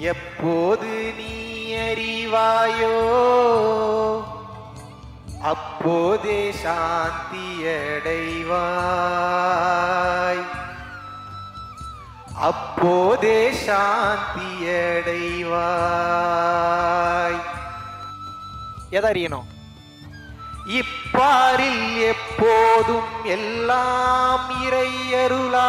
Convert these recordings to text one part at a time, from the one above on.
எப்போது நீ அறிவாயோ அப்போதே சாந்தியடைவாய் அப்போதே சாந்தியடைவாய் எதை அறியணும் இப்பாரில் எப்போதும் எல்லாம் இறையருளா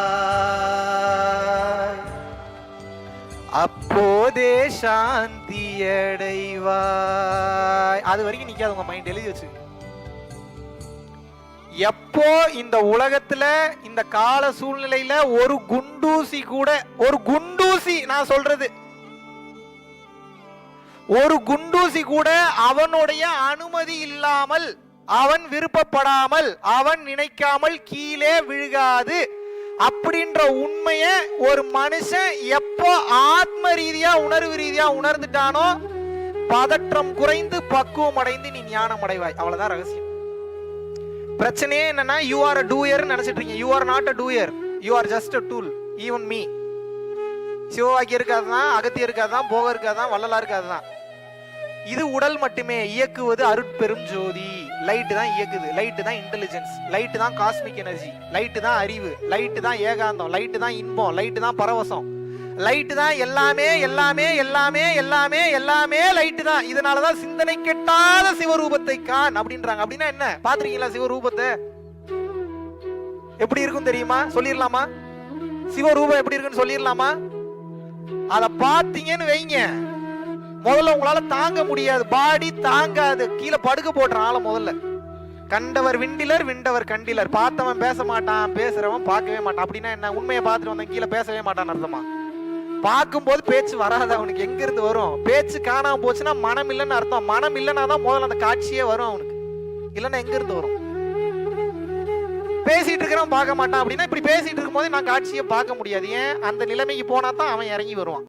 சாந்தி அடைவாய் அது வரைக்கும் நிக்காது உங்க மைண்ட் எழுதி வச்சு. எப்போ இந்த உலகத்துல இந்த கால சூழ்நிலையில ஒரு குண்டூசி கூட ஒரு குண்டூசி நான் சொல்றது. ஒரு குண்டூசி கூட அவனுடைய அனுமதி இல்லாமல் அவன் விருப்பப்படாமல் அவன் நினைக்காமல் கீழே விழுகாது. அப்படின்ற உண்மைய ஒரு மனுஷன் எப்போ ஆத்ம ரீதியா உணர்வு ரீதியா உணர்ந்துட்டானோ பதற்றம் குறைந்து பக்குவம் அடைந்து நீ ஞானம் அடைவாய். அவ்வளவுதான் ரகசியம். பிரச்சனையே என்னன்னா யூ ஆர் அ டூயர் நினைச்சிட்டு இருக்கீங்க. You are not a doer you are just a tool even me Sivavakki இருக்காதுதான் Agathiya இருக்காதுதான் போக இருக்காதுதான் வள்ளலா இருக்காதுதான். இது உடல் மட்டுமே. இயக்குவது அருட்பெரும் ஜோதி. லைட்டு தான் இயக்குது. லைட்டு தான் இன்டெலிஜென்ஸ் லைட்டு தான் காஸ்மிக் எனர்ஜி லைட்டு தான் அறிவு. லைட்டு தான் ஏகாந்தம். லைட்டு தான் இன்பம். லைட்டு தான் பரவசம். லைட்டு தான் எல்லாமே எல்லாமே எல்லாமே எல்லாமே எல்லாமே லைட்டு தான். இதனால தான் சிந்தனை கெட்டாத சிவரூபத்தை கான் அப்படின்றாங்க. அப்படின்னா என்ன? பாத்திருக்கீங்களா சிவரூபத்தை? எப்படி இருக்கும் தெரியுமா? சொல்லிடலாமா? சிவரூபம் எப்படி இருக்குன்னு சொல்லிடலாமா? அதை பாத்தீங்கன்னு வைங்க. முதல்ல உங்களால தாங்க முடியாது. பாடி தாங்காது. கீழே படுக்க போட்டுறான் ஆளை முதல்ல. கண்டவர் விண்டிலர் விண்டவர் கண்டிலர். பார்த்தவன் பேச மாட்டான் பேசுறவன் பார்க்கவே மாட்டான். அப்படின்னா என்ன? உண்மையை பார்த்துட்டு வந்தவன் கீழே பேசவே மாட்டான் அர்த்தமா? பார்க்கும்போது பேச்சு வராது. அவனுக்கு எங்க இருந்து வரும்? பேச்சு காணாம போச்சுன்னா மனம் இல்லைன்னு அர்த்தம். மனம் இல்லைன்னா தான் முதல்ல அந்த காட்சியே வரும் அவனுக்கு. இல்லைன்னா எங்க இருந்து வரும்? பேசிட்டு இருக்கிறவன் பார்க்க மாட்டான். அப்படின்னா இப்படி பேசிட்டு இருக்கும்போது நான் காட்சியை பார்க்க முடியாது. ஏன்? அந்த நிலைமைக்கு போனா தான் அவன் இறங்கி வருவான்.